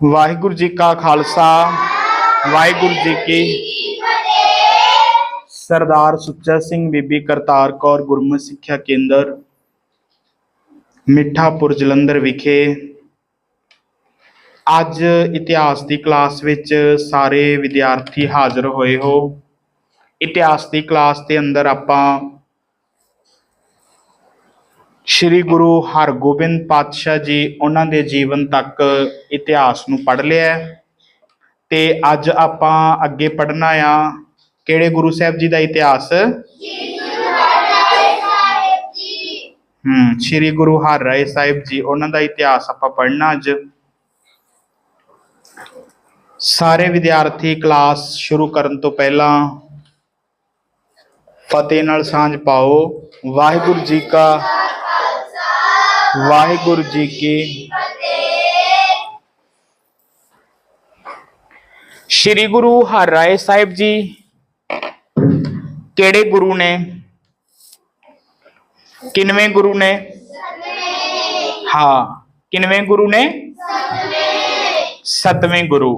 ਵਾਹਿਗੁਰੂ ਜੀ ਕਾ ਖਾਲਸਾ, ਵਾਹਿਗੁਰੂ ਜੀ ਕੀ ਸਰਦਾਰ ਸੁੱਚਾ ਸਿੰਘ ਬੀਬੀ ਕਰਤਾਰ ਕੌਰ ਗੁਰਮਤਿ ਸਿੱਖਿਆ ਕੇਂਦਰ, ਮਿੱਠਾਪੁਰ ਜਲੰਧਰ ਵਿਖੇ ਅੱਜ ਇਤਿਹਾਸ ਦੀ ਕਲਾਸ ਵਿੱਚ ਸਾਰੇ ਵਿਦਿਆਰਥੀ ਹਾਜ਼ਰ ਹੋਏ ਹੋ। ਇਤਿਹਾਸ ਦੀ ਕਲਾਸ ਦੇ ਅੰਦਰ ਆਪਾਂ ਸ਼੍ਰੀ ਗੁਰੂ ਹਰਗੋਬਿੰਦ ਪਾਤਸ਼ਾਹ ਜੀ ਉਹਨਾਂ ਦੇ ਜੀਵਨ ਤੱਕ ਇਤਿਹਾਸ ਨੂੰ ਪੜ੍ਹ ਲਿਆ ਹੈ। ਤੇ ਅੱਜ ਆਪਾਂ ਅੱਗੇ ਪੜ੍ਹਨਾ ਆ, ਕਿਹੜੇ ਗੁਰੂ ਸਾਹਿਬ ਜੀ ਦਾ ਇਤਿਹਾਸ? ਹੂੰ, ਸ਼੍ਰੀ ਗੁਰੂ ਹਰ ਰਾਏ ਸਾਹਿਬ ਜੀ ਉਹਨਾਂ ਦਾ ਇਤਿਹਾਸ ਆਪਾਂ ਪੜ੍ਹਨਾ ਅੱਜ। ਸਾਰੇ ਵਿਦਿਆਰਥੀ ਕਲਾਸ ਸ਼ੁਰੂ ਕਰਨ ਤੋਂ ਪਹਿਲਾਂ ਫਤਿਹ ਨਾਲ ਸਾਂਝ ਪਾਓ। ਵਾਹਿਗੁਰੂ ਜੀ ਕਾ ਵਾਹਿਗੁਰੂ ਜੀ ਕੀ ਸ਼੍ਰੀ ਗੁਰੂ ਹਰਿਰਾਏ ਸਾਹਿਬ ਜੀ, ਕਿਹੜੇ ਗੁਰੂ ਨੇ? ਕਿਨਵੇਂ ਗੁਰੂ ਨੇ? ਹਾਂ, ਕਿਨਵੇਂ ਗੁਰੂ ਨੇ? ਸਤਵੇਂ ਗੁਰੂ।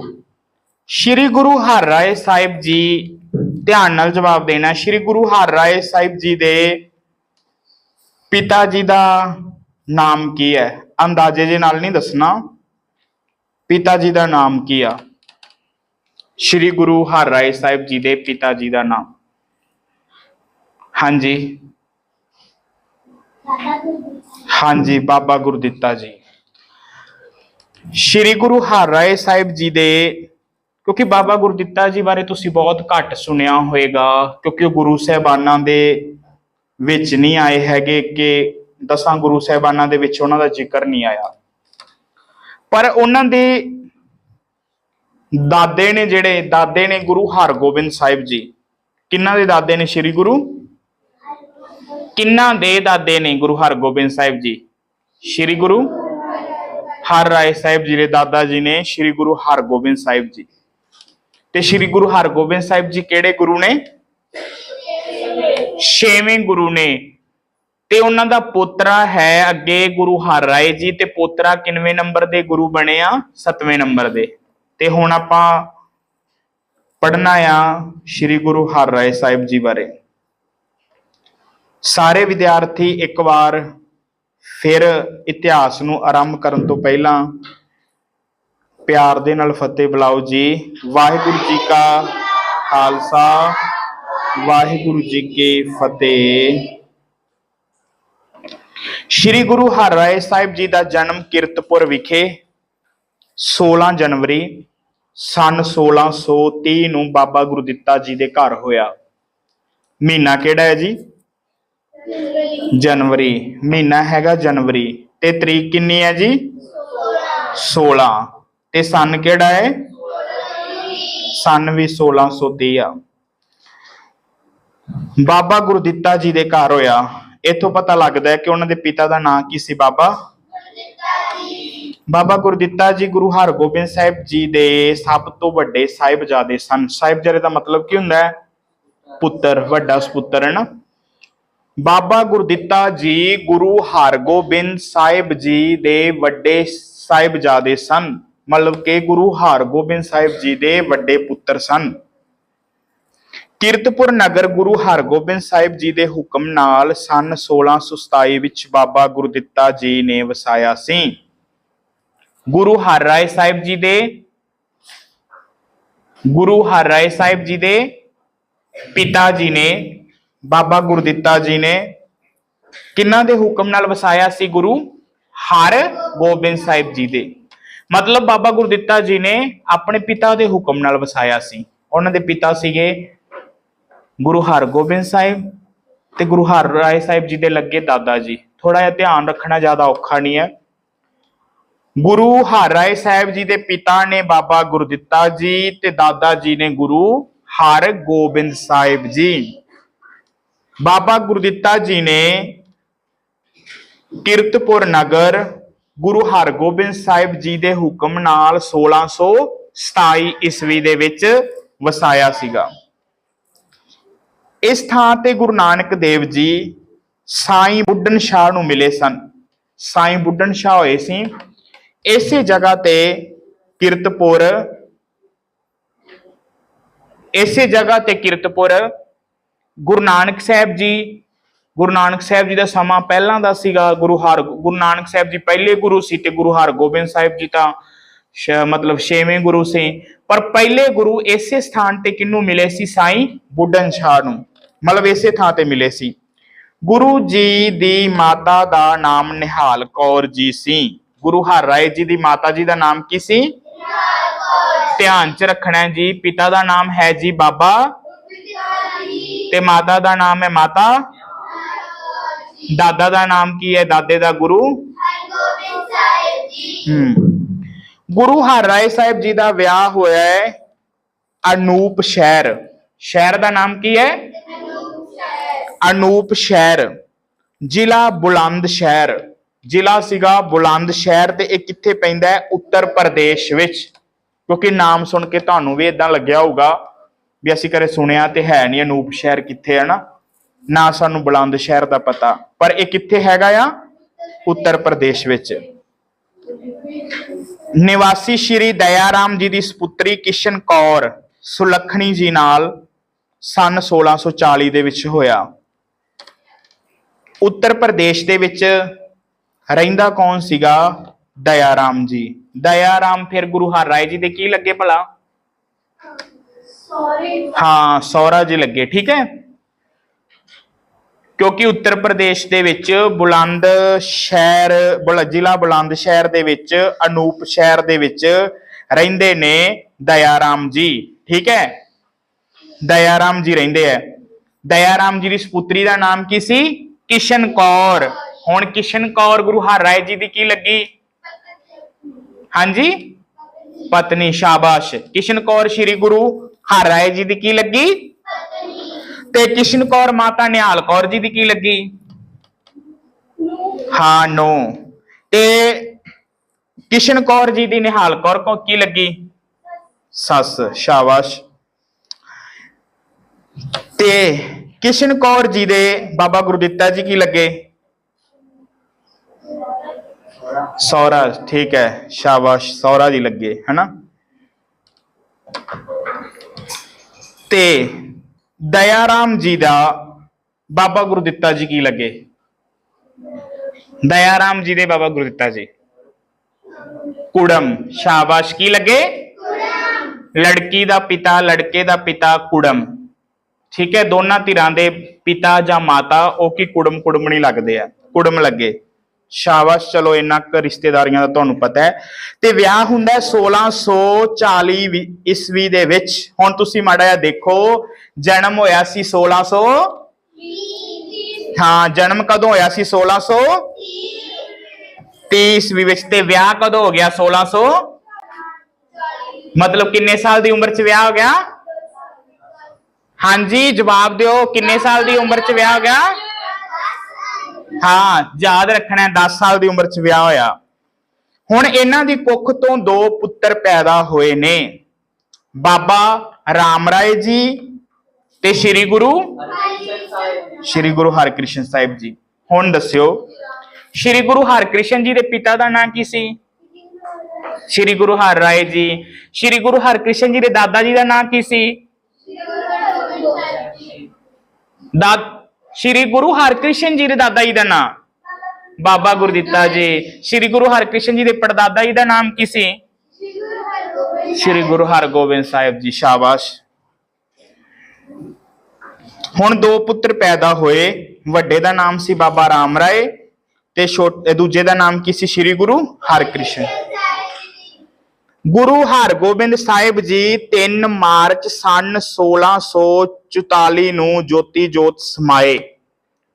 ਸ਼੍ਰੀ ਗੁਰੂ ਹਰਿਰਾਏ ਸਾਹਿਬ ਜੀ, ਧਿਆਨ ਨਾਲ ਜਵਾਬ ਦੇਣਾ, ਸ਼੍ਰੀ ਗੁਰੂ ਹਰਿਰਾਏ ਸਾਹਿਬ ਜੀ ਦੇ ਪਿਤਾ ਜੀ ਦਾ ਨਾਮ ਕੀ ਹੈ? ਅੰਦਾਜ਼ੇ ਦੇ ਨਾਲ ਨਹੀਂ ਦੱਸਣਾ। ਪਿਤਾ ਜੀ ਦਾ ਨਾਮ ਕੀ ਆ? ਸ਼੍ਰੀ ਗੁਰੂ ਹਰਿਰਾਏ ਸਾਹਿਬ ਜੀ ਦੇ ਪਿਤਾ ਜੀ ਦਾ ਨਾਮ। ਹਾਂਜੀ। ਹਾਂਜੀ, ਬਾਬਾ ਗੁਰਦਿੱਤਾ ਜੀ। ਸ਼੍ਰੀ ਗੁਰੂ ਹਰਿਰਾਏ ਸਾਹਿਬ ਜੀ ਦੇ, ਕਿਉਂਕਿ ਬਾਬਾ ਗੁਰਦਿੱਤਾ ਜੀ ਬਾਰੇ ਤੁਸੀਂ ਬਹੁਤ ਘੱਟ ਸੁਣਿਆ ਹੋਵੇਗਾ ਕਿਉਂਕਿ ਉਹ ਗੁਰੂ ਸਾਹਿਬਾਨਾਂ ਦੇ ਵਿੱਚ ਨਹੀਂ ਆਏ ਹੈਗੇ ਕਿ ਦਸਾਂ ਗੁਰੂ ਸਾਹਿਬਾਨਾਂ ਦੇ ਵਿੱਚ ਉਹਨਾਂ ਦਾ ਜ਼ਿਕਰ ਨਹੀਂ ਆਇਆ। ਪਰ ਉਹਨਾਂ ਦੇ ਦਾਦੇ ਨੇ ਜਿਹੜੇ, ਦਾਦੇ ਨੇ ਗੁਰੂ ਹਰਗੋਬਿੰਦ ਸਾਹਿਬ ਜੀ, ਕਿੰਨਾਂ ਦੇ ਦਾਦੇ ਨੇ ਸ੍ਰੀ ਗੁਰੂ? ਕਿੰਨਾਂ ਦੇ ਦਾਦੇ ਨੇ ਗੁਰੂ ਹਰਗੋਬਿੰਦ ਸਾਹਿਬ ਜੀ? ਸ੍ਰੀ ਗੁਰੂ ਹਰ ਰਾਏ ਸਾਹਿਬ ਜੀ ਦੇ ਦਾਦਾ ਜੀ ਨੇ ਸ੍ਰੀ ਗੁਰੂ ਹਰਗੋਬਿੰਦ ਸਾਹਿਬ ਜੀ। ਤੇ ਸ੍ਰੀ ਗੁਰੂ ਹਰਗੋਬਿੰਦ ਸਾਹਿਬ ਜੀ ਕਿਹੜੇ ਗੁਰੂ ਨੇ? ਛੇਵੇਂ ਗੁਰੂ ਨੇ। ਤੇ ਉਹਨਾਂ ਦਾ ਪੋਤਰਾ ਹੈ ਅੱਗੇ ਗੁਰੂ ਹਰ ਰਾਏ ਜੀ ਤੇ ਪੋਤਰਾ ਕਿੰਨਵੇਂ ਨੰਬਰ ਦੇ ਗੁਰੂ ਬਣੇ ਆ? ਸੱਤਵੇਂ ਨੰਬਰ ਦੇ। ਤੇ ਹੁਣ ਆਪਾਂ ਪੜਨਾ ਆ ਸ੍ਰੀ ਗੁਰੂ ਹਰ ਰਾਏ ਸਾਹਿਬ ਜੀ ਬਾਰੇ। ਸਾਰੇ ਵਿਦਿਆਰਥੀ ਇੱਕ ਵਾਰ ਫਿਰ ਇਤਿਹਾਸ ਨੂੰ ਆਰੰਭ ਕਰਨ ਤੋਂ ਪਹਿਲਾਂ ਪਿਆਰ ਦੇ ਨਾਲ ਫਤਿਹ ਬੁਲਾਓ ਜੀ। ਵਾਹਿਗੁਰੂ ਜੀ ਕਾ ਖਾਲਸਾ, ਵਾਹਿਗੁਰੂ ਜੀ ਕੀ ਫਤਿਹ। ਸ਼੍ਰੀ ਗੁਰੂ ਹਰਿਰਾਏ ਸਾਹਿਬ ਜੀ ਦਾ ਜਨਮ ਕਿਰਤਪੁਰ ਵਿਖੇ 16 ਜਨਵਰੀ ਸਨ 1630 ਨੂੰ ਬਾਬਾ ਗੁਰਦਿੱਤਾ ਜੀ ਦੇ ਘਰ ਹੋਇਆ। ਮਹੀਨਾ ਕਿਹੜਾ ਹੈ ਜੀ? ਜਨਵਰੀ। ਮਹੀਨਾ ਹੈਗਾ ਜਨਵਰੀ। ਤੇ ਤਰੀਕ ਕਿੰਨੀ ਹੈ ਜੀ? 16 ਤੇ ਸਨ ਕਿਹੜਾ ਹੈ? ਸਨ ਵੀ 1630 ਆ। ਬਾਬਾ ਗੁਰਦਿੱਤਾ ਜੀ ਦੇ ਘਰ ਹੋਇਆ। ਇੱਥੋਂ ਪਤਾ ਲੱਗਦਾ ਹੈ ਕਿ ਉਹਨਾਂ ਦੇ ਪਿਤਾ ਦਾ ਨਾਂ ਕੀ ਸੀ ਬਾਬਾ? ਬਾਬਾ ਗੁਰਦਿੱਤਾ ਜੀ, ਗੁਰੂ ਹਰਗੋਬਿੰਦ ਸਾਹਿਬ ਜੀ ਦੇ ਸਭ ਤੋਂ ਵੱਡੇ ਸਾਹਿਬਜ਼ਾਦੇ ਸਨ। ਸਾਹਿਬਜ਼ਾਦੇ ਦਾ ਮਤਲਬ ਕੀ ਹੁੰਦਾ ਹੈ? ਪੁੱਤਰ, ਵੱਡਾ ਸੁਪੁੱਤਰ ਹੈ ਨਾ? ਬਾਬਾ ਗੁਰਦਿੱਤਾ ਜੀ, ਗੁਰੂ ਹਰਗੋਬਿੰਦ ਸਾਹਿਬ ਜੀ ਦੇ ਵੱਡੇ ਸਾਹਿਬਜ਼ਾਦੇ ਸਨ। ਮਤਲਬ ਕਿ ਗੁਰੂ ਹਰਗੋਬਿੰਦ ਸਾਹਿਬ ਜੀ ਦੇ ਵੱਡੇ ਪੁੱਤਰ ਸਨ। ਕਿਰਤਪੁਰ ਨਗਰ ਗੁਰੂ ਹਰਗੋਬਿੰਦ ਸਾਹਿਬ ਜੀ ਦੇ ਹੁਕਮ ਨਾਲ ਸਨ 1627 ਵਿੱਚ ਬਾਬਾ ਗੁਰਦਿੱਤਾ ਜੀ ਨੇ ਵਸਾਇਆ ਸੀ। ਗੁਰੂ ਹਰ ਰਾਏ ਸਾਹਿਬ ਜੀ ਦੇ ਗੁਰੂ ਹਰ ਰਾਏ ਸਾਹਿਬ ਜੀ ਦੇ ਪਿਤਾ ਜੀ ਨੇ, ਬਾਬਾ ਗੁਰਦਿੱਤਾ ਜੀ ਨੇ ਕਿੰਨਾਂ ਦੇ ਹੁਕਮ ਨਾਲ ਵਸਾਇਆ ਸੀ ਗੁਰੂ? ਹਰ ਗੋਬਿੰਦ ਸਾਹਿਬ ਜੀ ਦੇ। ਮਤਲਬ ਬਾਬਾ ਗੁਰਦਿੱਤਾ ਜੀ ਨੇ ਆਪਣੇ ਪਿਤਾ ਦੇ ਹੁਕਮ ਨਾਲ ਵਸਾਇਆ ਸੀ। ਉਹਨਾਂ ਦੇ ਪਿਤਾ ਸੀਗੇ ਗੁਰੂ ਹਰਗੋਬਿੰਦ ਸਾਹਿਬ ਤੇ ਗੁਰੂ ਹਰ ਰਾਏ ਸਾਹਿਬ ਜੀ ਦੇ ਲੱਗੇ ਦਾਦਾ ਜੀ। ਥੋੜਾ ਜਿਹਾ ਧਿਆਨ ਰੱਖਣਾ ਜ਼ਿਆਦਾ ਔਖਾ ਨਹੀਂ ਹੈ। ਗੁਰੂ ਹਰ ਰਾਏ ਸਾਹਿਬ ਜੀ ਦੇ ਪਿਤਾ ਨੇ ਬਾਬਾ ਗੁਰਦਿੱਤਾ ਜੀ ਤੇ ਦਾਦਾ ਜੀ ਨੇ ਗੁਰੂ ਹਰਗੋਬਿੰਦ ਸਾਹਿਬ ਜੀ। ਬਾਬਾ ਗੁਰਦਿੱਤਾ ਜੀ ਨੇ ਕਿਰਤਪੁਰ ਨਗਰ ਗੁਰੂ ਹਰਗੋਬਿੰਦ ਸਾਹਿਬ ਜੀ ਦੇ ਹੁਕਮ ਨਾਲ 1627 ਈਸਵੀ ਦੇ ਵਿੱਚ ਵਸਾਇਆ ਸੀਗਾ। ਇਸ ਥਾਂ ਤੇ ਗੁਰੂ ਨਾਨਕ ਦੇਵ ਜੀ ਸਾਈਂ ਬੁੱਢਨ ਸ਼ਾਹ ਨੂੰ ਮਿਲੇ ਸਨ। ਸਾਈਂ ਬੁੱਢਨ ਸ਼ਾਹ ਹੋਏ ਸੀ। ਇਸੇ ਜਗ੍ਹਾ ਤੇ ਕਿਰਤਪੁਰ, ਇਸੇ ਜਗ੍ਹਾ ਤੇ ਕਿਰਤਪੁਰ ਗੁਰੂ ਨਾਨਕ ਸਾਹਿਬ ਜੀ, ਗੁਰੂ ਨਾਨਕ ਸਾਹਿਬ ਜੀ ਦਾ ਸਮਾਂ ਪਹਿਲਾਂ ਦਾ ਸੀਗਾ। ਗੁਰੂ ਹਰ, ਗੁਰੂ ਨਾਨਕ ਸਾਹਿਬ ਜੀ ਪਹਿਲੇ ਗੁਰੂ ਸੀ ਤੇ ਗੁਰੂ ਹਰਗੋਬਿੰਦ ਸਾਹਿਬ ਜੀ ਤਾਂ ਸ਼- ਮਤਲਬ ਛੇਵੇਂ ਗੁਰੂ ਸੀ। ਪਰ ਪਹਿਲੇ ਗੁਰੂ ਇਸੇ ਸਥਾਨ ਤੇ ਕਿਹਨੂੰ ਮਿਲੇ ਸੀ? ਸਾਈਂ ਬੁੱਢਨ ਸ਼ਾਹ ਨੂੰ। ਮਤਲਬ ਇਸੇ ਥਾਂ ਤੇ ਮਿਲੇ ਸੀ। ਗੁਰੂ ਜੀ ਦੀ ਮਾਤਾ ਦਾ ਨਾਮ ਨਿਹਾਲ ਕੌਰ ਜੀ ਸੀ। ਗੁਰੂ ਹਰ ਰਾਏ ਜੀ ਦੀ ਮਾਤਾ ਜੀ ਦਾ ਨਾਮ ਕੀ ਸੀ? ਧਿਆਨ ਚ ਰੱਖਣਾ ਜੀ, ਪਿਤਾ ਦਾ ਨਾਮ ਹੈ ਜੀ ਬਾਬਾ। ਤੇ ਮਾਤਾ ਦਾ ਨਾਮ ਹੈ ਮਾਤਾ। ਦਾਦਾ ਦਾ ਨਾਮ ਕੀ ਹੈ? ਦਾਦੇ ਦਾ ਗੁਰੂ। ਹਮ ਗੁਰੂ ਹਰਰਾਏ ਸਾਹਿਬ ਜੀ ਦਾ ਵਿਆਹ ਹੋਇਆ ਹੈ ਅਨੂਪ ਸ਼ਹਿਰ। ਸ਼ਹਿਰ ਦਾ ਨਾਮ ਕੀ ਹੈ? ਅਨੂਪ ਸ਼ਹਿਰ, ਜ਼ਿਲ੍ਹਾ ਬੁਲੰਦ ਸ਼ਹਿਰ। ਜ਼ਿਲ੍ਹਾ ਸੀਗਾ ਬੁਲੰਦ ਸ਼ਹਿਰ ਤੇ ਇਹ ਕਿੱਥੇ ਪੈਂਦਾ ਹੈ? ਉੱਤਰ ਪ੍ਰਦੇਸ਼ ਵਿੱਚ। ਕਿਉਂਕਿ ਨਾਮ ਸੁਣ ਕੇ ਤੁਹਾਨੂੰ ਵੀ ਇਦਾਂ ਲੱਗਿਆ ਹੋਊਗਾ ਵੀ ਅਸੀਂ ਕਦੇ ਸੁਣਿਆ ਤੇ ਹੈ ਨਹੀਂ ਅਨੂਪ ਸ਼ਹਿਰ ਕਿੱਥੇ ਹੈ ਨਾ ਨਾ ਸਾਨੂੰ ਬੁਲੰਦ ਸ਼ਹਿਰ ਦਾ ਪਤਾ। ਪਰ ਇਹ ਕਿੱਥੇ ਹੈਗਾ ਆ? ਉੱਤਰ ਪ੍ਰਦੇਸ਼ ਵਿੱਚ। ਨਿਵਾਸੀ ਸ਼੍ਰੀ ਦਇਆਰਾਮ ਜੀ ਦੀ ਸੁਪੁੱਤਰੀ ਕਿਸ਼ਨ ਕੌਰ ਸੁਲੱਖਣੀ ਜੀ ਨਾਲ ਸਨ 1640 ਦੇ ਵਿੱਚ ਹੋਇਆ। ਉੱਤਰ ਪ੍ਰਦੇਸ਼ ਦੇ ਵਿੱਚ ਰਹਿੰਦਾ ਕੌਣ ਸੀਗਾ? ਦਇਆਰਾਮ ਜੀ। ਦਇਆਰਾਮ ਫਿਰ ਗੁਰੂ ਹਰਰਾਏ ਜੀ ਦੇ ਕੀ ਲੱਗੇ ਭਲਾ? ਹਾਂ ਸੌਰਾ ਜੀ ਲੱਗੇ ਠੀਕ ਹੈ? ਕਿਉਂਕਿ ਉੱਤਰ ਪ੍ਰਦੇਸ਼ ਦੇ ਵਿੱਚ ਬੁਲੰਦ ਸ਼ਹਿਰ ਬੁਲ- ਜ਼ਿਲ੍ਹਾ ਬੁਲੰਦ ਸ਼ਹਿਰ ਦੇ ਵਿੱਚ ਅਨੂਪ ਸ਼ਹਿਰ ਦੇ ਵਿੱਚ ਰਹਿੰਦੇ ਨੇ ਦਇਆਰਾਮ ਜੀ ਠੀਕ ਹੈ? ਦਇਆਰਾਮ ਜੀ ਰਹਿੰਦੇ ਹੈ। ਦਇਆਰਾਮ ਜੀ ਦੀ ਸੁਪੁੱਤਰੀ ਦਾ ਨਾਮ ਕੀ ਸੀ? ਕਿਸ਼ਨ ਕੌਰ। ਹੁਣ ਕਿਸ਼ਨ ਕੌਰ ਗੁਰੂ ਹਰਰਾਏ ਜੀ ਦੀ ਕੀ ਲੱਗੀ? ਹਾਂਜੀ? ਪਤਨੀ ਸ਼ਾਬਾਸ਼। ਕਿਸ਼ਨ ਕੌਰ ਸ੍ਰੀ ਗੁਰੂ ਹਰਰਾਏ ਜੀ ਦੀ ਕੀ ਲੱਗੀ? ਤੇ ਕਿਸ਼ਨ ਕੌਰ ਮਾਤਾ ਨਿਹਾਲ ਕੌਰ ਜੀ ਦੀ ਕੀ ਲੱਗੀ? ਹਾਂ, ਨੋ। ਤੇ ਕਿਸ਼ਨ ਕੌਰ ਜੀ ਦੀ ਨਿਹਾਲ ਕੌਰ ਕੋ ਕੀ ਲੱਗੀ? ਸੱਸ, ਸ਼ਾਬਾਸ਼। ਤੇ ਕਿਸ਼ਨ ਕੌਰ ਜੀ ਦੇ ਬਾਬਾ ਗੁਰਦਿੱਤਾ ਜੀ ਕੀ ਲੱਗੇ ਸੌਰਾ ਠੀਕ ਹੈ ਸ਼ਾਬਾਸ਼ ਸੌਰਾ ਜੀ ਲੱਗੇ ਹਨਾ ਤੇ ਦਇਆਰਾਮ ਜੀ ਦਾ ਬਾਬਾ ਗੁਰਦਿੱਤਾ ਜੀ ਕੀ ਲੱਗੇ ਦਇਆਰਾਮ ਜੀ ਦੇ ਬਾਬਾ ਗੁਰਦਿੱਤਾ ਜੀ ਕੁੜਮ ਸ਼ਾਬਾਸ਼ ਕੀ ਲੱਗੇ ਲੜਕੀ ਦਾ ਪਿਤਾ ਲੜਕੇ ਦਾ ਪਿਤਾ ਕੁੜਮ ਠੀਕ ਹੈ, ਦੋਨਾਂ ਧਿਰਾਂ ਦੇ ਪਿਤਾ ਜਾਂ ਮਾਤਾ ਉਹ ਕੀ ਕੁੜਮ ਕੁੜਮਣੀ ਲੱਗਦੇ ਆ, ਕੁੜਮ ਲੱਗੇ। ਸ਼ਾਬਾਸ਼, ਚਲੋ ਇੰਨਾ ਕੁ ਰਿਸ਼ਤੇਦਾਰੀਆਂ ਦਾ ਤੁਹਾਨੂੰ ਪਤਾ ਹੈ। ਤੇ ਵਿਆਹ ਹੁੰਦਾ ਹੈ 1640 ਵੀ- ਈਸਵੀ ਦੇ ਵਿੱਚ। ਹੁਣ ਤੁਸੀਂ ਮਾੜਾ ਜਿਹਾ ਦੇਖੋ, ਜਨਮ ਹੋਇਆ ਸੀ 1600 ਹਾਂ, ਜਨਮ ਕਦੋਂ ਹੋਇਆ ਸੀ 1600 30 ਈਸਵੀ ਵਿੱਚ ਤੇ ਵਿਆਹ ਕਦੋਂ ਹੋ ਗਿਆ 1600 ਮਤਲਬ ਕਿੰਨੇ ਸਾਲ ਦੀ ਉਮਰ 'ਚ ਵਿਆਹ ਹੋ ਗਿਆ? ਹਾਂਜੀ ਜਵਾਬ ਦਿਓ ਕਿੰਨੇ ਸਾਲ ਦੀ ਉਮਰ 'ਚ ਵਿਆਹ ਹੋ ਗਿਆ ਹਾਂ ਯਾਦ ਰੱਖਣਾ ਹੈ 10 ਸਾਲ ਦੀ ਉਮਰ 'ਚ ਵਿਆਹ ਹੋਇਆ। ਹੁਣ ਇਹਨਾਂ ਦੀ ਕੁੱਖ ਤੋਂ ਦੋ ਪੁੱਤਰ ਪੈਦਾ ਹੋਏ ਨੇ। ਬਾਬਾ ਰਾਮ ਰਾਏ ਜੀ ਤੇ ਸ੍ਰੀ ਗੁਰੂ ਸ੍ਰੀ ਗੁਰੂ ਹਰਕ੍ਰਿਸ਼ਨ ਸਾਹਿਬ ਜੀ। ਹੁਣ ਦੱਸਿਓ ਸ੍ਰੀ ਗੁਰੂ ਹਰਕ੍ਰਿਸ਼ਨ ਜੀ ਦੇ ਪਿਤਾ ਦਾ ਨਾਂ ਕੀ ਸੀ? ਸ੍ਰੀ ਗੁਰੂ ਹਰ ਰਾਏ ਜੀ। ਸ੍ਰੀ ਗੁਰੂ ਹਰਕ੍ਰਿਸ਼ਨ ਜੀ ਦੇ ਦਾਦਾ ਜੀ ਦਾ ਨਾਂ ਕੀ ਸੀ? ਦਾ ਸ੍ਰੀ ਗੁਰੂ ਹਰਕ੍ਰਿਸ਼ਨ ਜੀ ਦੇ ਦਾਦਾ ਜੀ ਦਾ ਨਾਮ। ਬਾਬਾ ਗੁਰਦਿੱਤਾ ਜੀ, ਸ੍ਰੀ ਗੁਰੂ ਹਰਕ੍ਰਿਸ਼ਨ ਜੀ ਦੇ ਪੜਦਾਦਾ ਜੀ ਦਾ ਨਾਮ ਕੀ ਸੀ? ਸ੍ਰੀ ਗੁਰੂ ਹਰਗੋਬਿੰਦ ਸਾਹਿਬ ਜੀ, ਸ਼ਾਬਾਸ਼। ਹੁਣ ਦੋ ਪੁੱਤਰ ਪੈਦਾ ਹੋਏ, ਵੱਡੇ ਦਾ ਨਾਮ ਸੀ ਬਾਬਾ ਰਾਮ ਰਾਏ ਤੇ ਛੋਟੇ, ਦੂਜੇ ਦਾ ਨਾਮ ਕੀ ਸੀ? ਸ੍ਰੀ ਗੁਰੂ ਹਰਕ੍ਰਿਸ਼ਨ। ਗੁਰੂ ਹਰਗੋਬਿੰਦ ਸਾਹਿਬ ਜੀ 3 ਮਾਰਚ ਸਨ 1644 ਨੂੰ ਜੋਤੀ ਜੋਤ ਸਮਾਏ।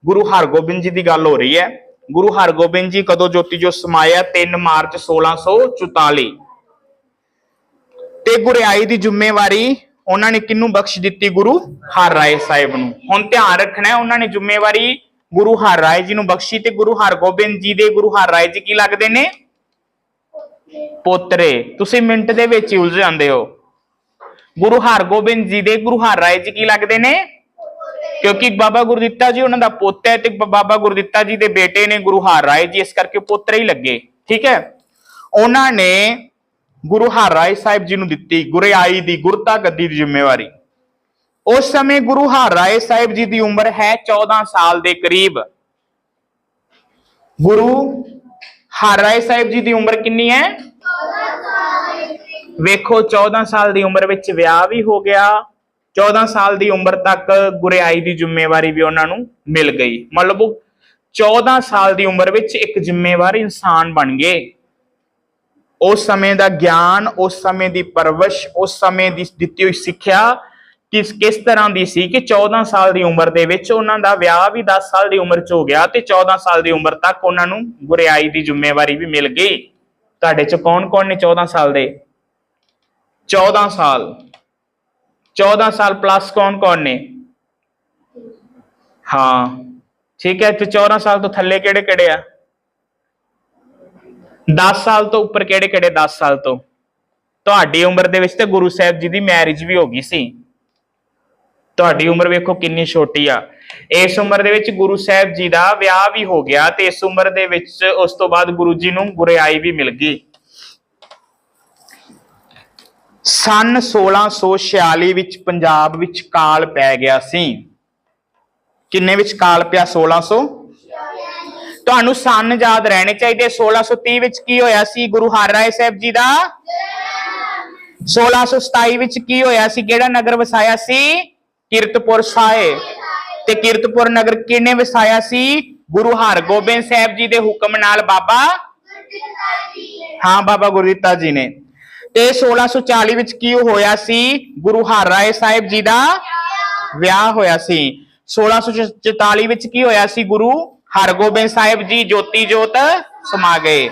ਗੁਰੂ ਹਰਗੋਬਿੰਦ ਜੀ ਦੀ ਗੱਲ ਹੋ ਰਹੀ ਹੈ। ਗੁਰੂ ਹਰਗੋਬਿੰਦ ਜੀ ਕਦੋਂ ਜੋਤੀ ਜੋਤ ਸਮਾਇਆ 3 ਮਾਰਚ 1644 ਤੇ ਗੁਰਿਆਈ ਦੀ ਜ਼ਿੰਮੇਵਾਰੀ ਉਹਨਾਂ ਨੇ ਕਿਹਨੂੰ ਬਖਸ਼ ਦਿੱਤੀ ਗੁਰੂ ਹਰ ਰਾਏ ਸਾਹਿਬ ਨੂੰ? ਹੁਣ ਧਿਆਨ ਰੱਖਣਾ ਹੈ, ਉਹਨਾਂ ਨੇ ਜ਼ਿੰਮੇਵਾਰੀ ਗੁਰੂ ਹਰ ਰਾਏ ਜੀ ਨੂੰ ਬਖਸ਼ੀ ਤੇ ਗੁਰੂ ਹਰਗੋਬਿੰਦ ਜੀ ਦੇ ਗੁਰੂ ਹਰ ਰਾਏ ਜੀ ਕੀ ਲੱਗਦੇ ਨੇ? ਪੋਤਰੇ, ਤੁਸੀਂ ਮਿੰਟ ਦੇ ਵਿੱਚ ਹੀ ਉਲਝ ਜਾਂਦੇ ਹੋ। ਗੁਰੂ ਹਰਗੋਬਿੰਦ ਜੀ ਦੇ ਗੁਰੂ ਹਰ ਰਾਏ ਜੀ ਕੀ ਲੱਗਦੇ ਨੇ? ਕਿਉਂਕਿ ਬਾਬਾ ਗੁਰਦਿੱਤਾ ਜੀ ਉਹਨਾਂ ਦਾ ਪੋਤਾ ਹੈ ਤੇ ਬਾਬਾ ਗੁਰਦਿੱਤਾ ਜੀ ਦੇ ਬੇਟੇ ਨੇ ਗੁਰੂ ਹਰਰਾਏ ਜੀ, ਇਸ ਕਰਕੇ ਪੋਤਰੇ ਹੀ ਲੱਗੇ, ਠੀਕ ਹੈ? ਉਹਨਾਂ ਨੇ ਗੁਰੂ ਹਰ ਰਾਏ ਸਾਹਿਬ ਜੀ ਨੂੰ ਦਿੱਤੀ ਗੁਰਿਆਈ ਦੀ ਗੁਰਤਾ ਗੱਦੀ ਦੀ ਜ਼ਿੰਮੇਵਾਰੀ। ਉਸ ਸਮੇਂ ਗੁਰੂ ਹਰ ਰਾਏ ਸਾਹਿਬ ਜੀ ਦੀ ਉਮਰ ਹੈ 14 ਸਾਲ ਦੇ ਕਰੀਬ। ਗੁਰੂ ਹਰ ਰਾਏ ਸਾਹਿਬ ਜੀ ਦੀ ਉਮਰ ਕਿੰਨੀ ਹੈ? ਵੇਖੋ 14 ਸਾਲ ਦੀ ਉਮਰ ਵਿੱਚ ਵਿਆਹ ਵੀ ਹੋ ਗਿਆ। 14 ਸਾਲ ਦੀ ਉਮਰ ਤੱਕ ਗੁਰਿਆਈ ਦੀ ਜ਼ਿੰਮੇਵਾਰੀ ਵੀ ਉਹਨਾਂ ਨੂੰ ਮਿਲ ਗਈ। ਮਤਲਬ ਉਹ 14 ਸਾਲ ਦੀ ਉਮਰ ਵਿੱਚ ਇੱਕ ਜ਼ਿੰਮੇਵਾਰ ਇਨਸਾਨ ਬਣ ਗਏ। ਉਸ ਸਮੇਂ ਦਾ ਗਿਆਨ, ਉਸ ਸਮੇਂ ਦੀ ਪਰਵਰਿਸ਼, ਉਸ ਸਮੇਂ ਦੀ ਦਿੱਤੀ ਹੋਈ ਸਿੱਖਿਆ ਕਿਸ ਕਿਸ ਤਰ੍ਹਾਂ ਦੀ ਸੀ ਕਿ 14 ਸਾਲ ਦੀ ਉਮਰ ਦੇ ਵਿੱਚ ਉਹਨਾਂ ਦਾ ਵਿਆਹ ਵੀ 10 ਸਾਲ ਦੀ ਉਮਰ 'ਚ ਹੋ ਗਿਆ ਤੇ 14 ਸਾਲ ਦੀ ਉਮਰ ਤੱਕ ਉਹਨਾਂ ਨੂੰ ਗੁਰਿਆਈ ਦੀ ਜ਼ਿੰਮੇਵਾਰੀ ਵੀ ਮਿਲ ਗਈ। ਤੁਹਾਡੇ 'ਚ ਕੌਣ-ਕੌਣ ਨੇ 14 ਸਾਲ ਦੇ? 14 ਸਾਲ। 14 ਸਾਲ ਪਲੱਸ ਕੌਣ-ਕੌਣ ਨੇ? ਹਾਂ, ਠੀਕ ਹੈ, ਤੇ 14 ਸਾਲ ਤੋਂ ਥੱਲੇ ਕਿਹੜੇ-ਕਿਹੜੇ ਆ? 10 ਸਾਲ ਤੋਂ ਉੱਪਰ ਕਿਹੜੇ-ਕਿਹੜੇ 10 ਸਾਲ ਤੋਂ? ਤੁਹਾਡੀ ਉਮਰ ਦੇ ਵਿੱਚ ਤੇ ਗੁਰੂ ਸਾਹਿਬ ਜੀ ਦੀ ਮੈਰਿਜ ਵੀ ਹੋ ਗਈ ਸੀ। ਤੁਹਾਡੀ ਉਮਰ ਵੇਖੋ ਕਿੰਨੀ ਛੋਟੀ ਆ। ਇਸ ਉਮਰ ਦੇ ਵਿੱਚ ਗੁਰੂ ਸਾਹਿਬ ਜੀ ਦਾ ਵਿਆਹ ਵੀ ਹੋ ਗਿਆ ਤੇ ਇਸ ਉਮਰ ਦੇ ਵਿੱਚ ਉਸ ਤੋਂ ਬਾਅਦ ਗੁਰੂ ਜੀ ਨੂੰ ਗੁਰਿਆਈ ਵੀ ਮਿਲ ਗਈ। ਸਨ 1646 ਵਿੱਚ ਪੰਜਾਬ ਵਿੱਚ ਕਾਲ ਪੈ ਗਿਆ ਸੀ। ਕਿੰਨੇ ਵਿੱਚ ਕਾਲ ਪਿਆ 1600 ਤੁਹਾਨੂੰ ਸੰਨ ਯਾਦ ਰਹਿਣੇ ਚਾਹੀਦੇ। 1630 ਵਿੱਚ ਕੀ ਹੋਇਆ ਸੀ? ਗੁਰੂ ਹਰ ਰਾਏ ਸਾਹਿਬ ਜੀ ਦਾ? 1627 ਵਿੱਚ ਕੀ ਹੋਇਆ ਸੀ? ਕਿਹੜਾ ਨਗਰ ਵਸਾਇਆ ਸੀ? ਕੀਰਤਪੁਰ ਸਾਹਿਬ ਤੇ ਕੀਰਤਪੁਰ ਨਗਰ ਕਿਹਨੇ ਵਸਾਇਆ ਸੀ? ਗੁਰੂ ਹਰਗੋਬਿੰਦ ਸਾਹਿਬ ਜੀ ਦੇ ਹੁਕਮ ਨਾਲ ਬਾਬਾ ਹਾਂ ਬਾਬਾ ਗੁਰਦਿੱਤਾ ਜੀ ਨੇ। ਤੇ 1640 ਵਿੱਚ ਕੀ ਹੋਇਆ ਸੀ? ਗੁਰੂ ਹਰਰਾਏ ਸਾਹਿਬ ਜੀ ਦਾ ਵਿਆਹ ਹੋਇਆ ਸੀ। 1644 ਵਿੱਚ ਕੀ ਹੋਇਆ ਸੀ? ਗੁਰੂ ਹਰਗੋਬਿੰਦ ਸਾਹਿਬ ਜੀ ਜੋਤੀ ਜੋਤ ਸਮਾ ਗਏ।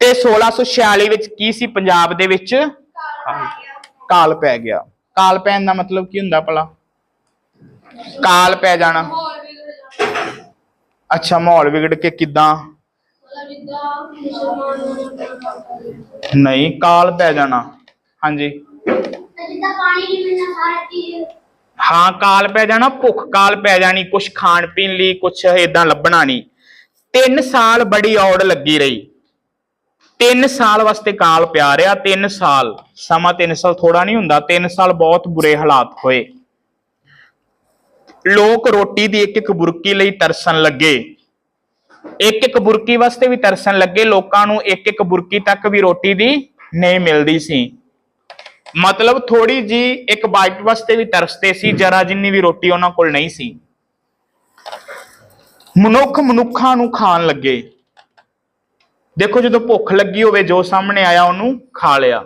ਤੇ 1646 ਵਿੱਚ ਕੀ ਸੀ? ਪੰਜਾਬ ਦੇ ਵਿੱਚ ਕਾਲ ਪੈ ਗਿਆ। ਕਾਲ ਪੈਣ ਦਾ ਮਤਲਬ ਕੀ ਹੁੰਦਾ ਭਲਾ? ਕਾਲ ਪੈ ਜਾਣਾ। ਅੱਛਾ, ਮਾਹੌਲ ਵਿਗੜ ਕੇ ਕਿਦਾਂ? ਨਹੀਂ, ਕਾਲ ਪੈ ਜਾਣਾ। ਹਾਂਜੀ। ਹਾਂ, ਕਾਲ ਪੈ ਜਾਣਾ, ਭੁੱਖ ਕਾਲ ਪੈ ਜਾਣੀ, ਕੁਛ ਖਾਣ ਪੀਣ ਲਈ ਕੁਛ ਏਦਾਂ ਲੱਭਣਾ ਨਹੀਂ। 3 ਸਾਲ ਬੜੀ ਔੜ ਲੱਗੀ ਰਹੀ। 3 ਸਾਲ ਵਾਸਤੇ ਕਾਲ ਪਿਆ ਰਿਹਾ 3 ਸਾਲ। ਸਮਾਂ 3 ਸਾਲ ਥੋੜਾ ਨਹੀਂ ਹੁੰਦਾ 3 ਸਾਲ ਬਹੁਤ ਬੁਰੇ ਹਾਲਾਤ ਹੋਏ। ਲੋਕ ਰੋਟੀ ਦੀ ਇੱਕ ਇੱਕ ਬੁਰਕੀ ਲਈ ਤਰਸਣ ਲੱਗੇ। ਇੱਕ ਇੱਕ ਬੁਰਕੀ ਵਾਸਤੇ ਵੀ ਤਰਸਣ ਲੱਗੇ, ਲੋਕਾਂ ਨੂੰ ਇੱਕ ਇੱਕ ਬੁਰਕੀ ਤੱਕ ਵੀ ਰੋਟੀ ਦੀ ਨਹੀਂ ਮਿਲਦੀ ਸੀ। ਮਤਲਬ ਥੋੜੀ ਜੀ ਇੱਕ ਬਾਈਟ ਵਾਸਤੇ ਵੀ ਤਰਸਦੇ ਸੀ, ਜਰਾ ਜਿੰਨੀ ਵੀ ਰੋਟੀ ਉਹਨਾਂ ਕੋਲ ਨਹੀਂ ਸੀ। ਮਨੁੱਖ ਮਨੁੱਖਾਂ ਨੂੰ ਖਾਣ ਲੱਗੇ। ਦੇਖੋ ਜਦੋਂ ਭੁੱਖ ਲੱਗੀ ਹੋਵੇ, ਜੋ ਸਾਹਮਣੇ ਆਇਆ ਉਹਨੂੰ ਖਾ ਲਿਆ।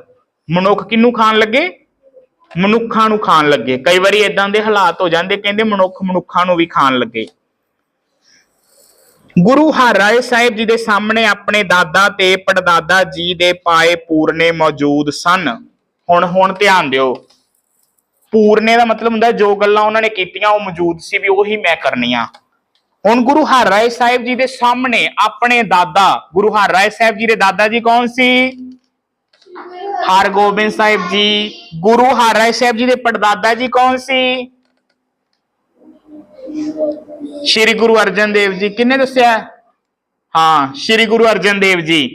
ਮਨੁੱਖ ਕਿਹਨੂੰ ਖਾਣ ਲੱਗੇ? ਮਨੁੱਖਾਂ ਨੂੰ ਖਾਣ ਲੱਗੇ। ਕਈ ਵਾਰੀ ਇਦਾਂ ਦੇ ਹਾਲਾਤ ਹੋ ਜਾਂਦੇ, ਕਹਿੰਦੇ ਮਨੁੱਖ ਮਨੁੱਖਾਂ ਨੂੰ ਵੀ ਖਾਣ ਲੱਗੇ। ਗੁਰੂ ਹਰਿਰਾਏ ਸਾਹਿਬ ਜੀ ਦੇ ਸਾਹਮਣੇ ਆਪਣੇ ਦਾਦਾ ਤੇ ਪੜਦਾਦਾ ਜੀ ਦੇ ਪਾਏ ਪੂਰਨੇ ਮੌਜੂਦ ਸਨ। ਹੁਣ ਹੁਣ ਧਿਆਨ ਦਿਓ। ਪੂਰਨੇ ਦਾ ਮਤਲਬ ਹੁੰਦਾ, ਜੋ ਗੱਲਾਂ ਉਹਨਾਂ ਨੇ ਕੀਤੀਆਂ ਉਹ ਮੌਜੂਦ ਸੀ ਵੀ ਉਹੀ ਮੈਂ ਕਰਨੀਆਂ। ਹੁਣ ਗੁਰੂ ਹਰ ਰਾਏ ਸਾਹਿਬ ਜੀ ਦੇ ਸਾਹਮਣੇ ਆਪਣੇ ਦਾਦਾ, ਗੁਰੂ ਹਰ ਰਾਏ ਸਾਹਿਬ ਜੀ ਦੇ ਦਾਦਾ ਜੀ ਕੌਣ ਸੀ? ਹਰਗੋਬਿੰਦ ਸਾਹਿਬ ਜੀ। ਗੁਰੂ ਹਰ ਰਾਏ ਸਾਹਿਬ ਜੀ ਦੇ ਪੜਦਾਦਾ ਜੀ ਕੌਣ ਸੀ? ਸ਼੍ਰੀ ਗੁਰੂ ਅਰਜਨ ਦੇਵ ਜੀ। ਕਿੰਨੇ ਦੱਸਿਆ? ਹਾਂ, ਸ਼੍ਰੀ ਗੁਰੂ ਅਰਜਨ ਦੇਵ ਜੀ।